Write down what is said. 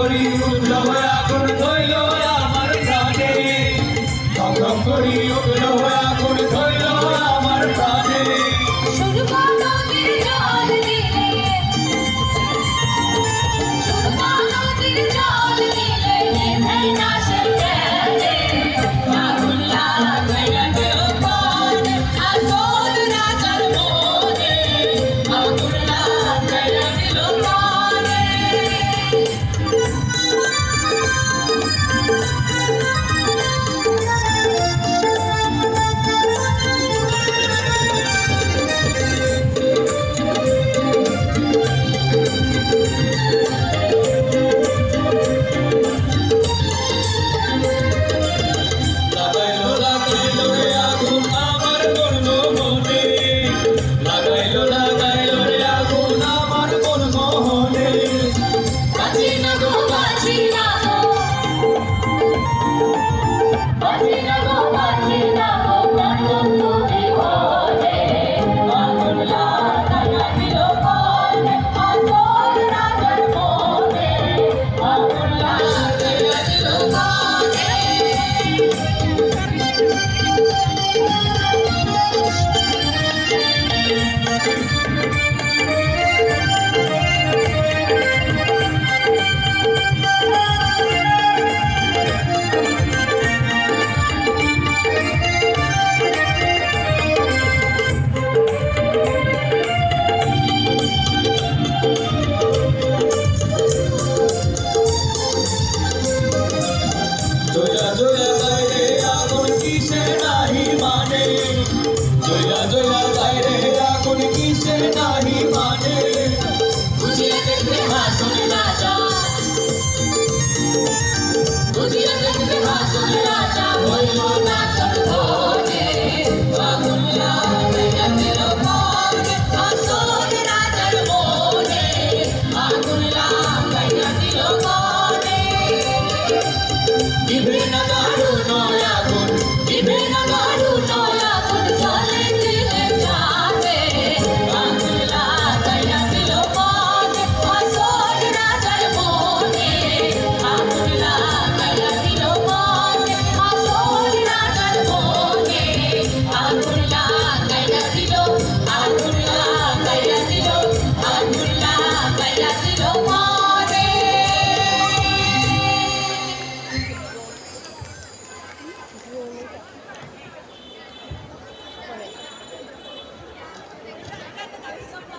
করি উঠল আগুন ধইল আমার প্রাণে। সংগ্রাম नहीं माने। तुझे सुनना